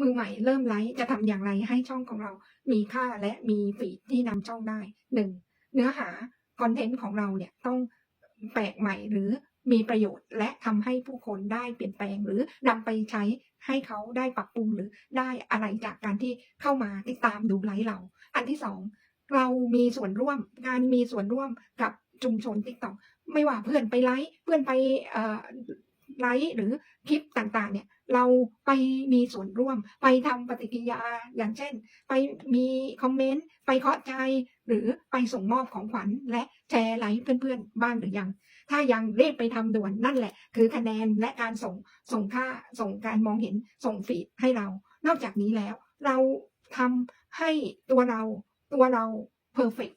มือใหม่เริ่มไลฟ์จะทำอย่างไรให้ช่องของเรา มีค่าและมีฟีดที่นำช่องได้หนึ่งเนื้อหาคอนเทนต์ของเราเนี่ยต้องแปลกใหม่หรือมีประโยชน์ และทำให้ผู้คนได้เปลี่ยนแปลง หรือนำไปใช้ให้เขาได้ปรับปรุงหรือได้อะไรจากการที่เข้ามาติดตามดูไลฟ์เรา อันที่สองเรามีส่วนร่วมการมีส่วนร่วมกับชุมชนติ๊กต็อกไม่ว่าเพื่อนไปไลฟ์เพื่อนไป ไลฟ์หรือคลิปต่างๆเนี่ยเราไปมีส่วนร่วม ไปทำปฏิกิริยาอย่างเช่น ไปมีคอมเมนต์ไปเคาะใจ หรือไปส่งมอบของขวัญและแชร์ไลฟ์เพื่อนๆ บ้างหรือยัง ถ้ายังรีบไปทำด่วนนั่นแหละ คือคะแนนและการส่งส่งค่าส่งการมองเห็นส่งฟีดให้เรา นอกจากนี้แล้ว เราทำให้ตัวเราตัวเราเพอร์เฟก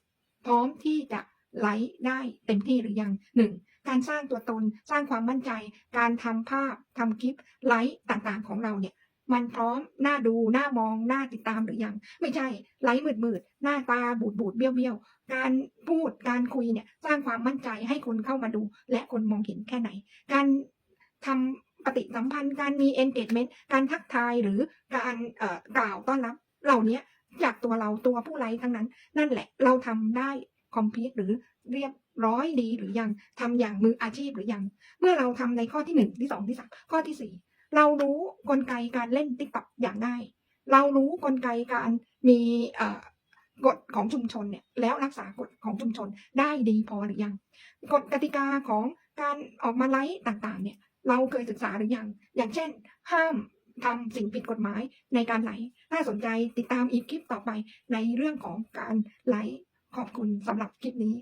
พร้อมที่จะไลฟ์ได้เต็มที่หรือยังหนึ่ง การสร้างตัวตน สร้างความมั่นใจ การทำภาพทำคลิปไลฟ์ต่างๆ ของเราเนี่ยมันพร้อมหน่าดูหน่ามองหน่าติดตามหรือยัง ไม่ใช่ไลฟ์มืดๆหน้าตาบูดบูดเบี้ยวเบี้ยวการพูดการคุยเนี่ยสร้างความมั่นใจให้คนเข้ามาดู และคนมองเห็นแค่ไหน การทำปฏิสัมพันธ์การมี engagement การทักทายหรือการเอ่อกล่าวต้อนรับ เหล่านี้จากตัวเราตัวผู้ไลฟ์ทั้งนั้น นั่นแหละเราทำได้คอมพิวหรือ เรียบร้อยดีหรือยังทำอย่างมืออาชีพหรือยัง เมื่อเราทำในข้อที่หนึ่งที่สองที่สามข้อที่สี่เรารู้กลไกการเล่นติ๊กต็อกอย่างง่าย เรารู้กลไกการมีกฎของชุมชนเนี่ยแล้วรักษากฎของชุมชนได้ดีพอหรือยังกฎกติกาของการออกมาไลฟ์ต่างๆ เนี่ย เราเคยศึกษาหรือยังอย่างเช่น ห้ามทำสิ่งผิดกฎหมายในการไลฟ์ถ้าสนใจติดตามอีกคลิปต่อไปในเรื่องของการไลฟ์ขอบคุณสำหรับคลิปนี้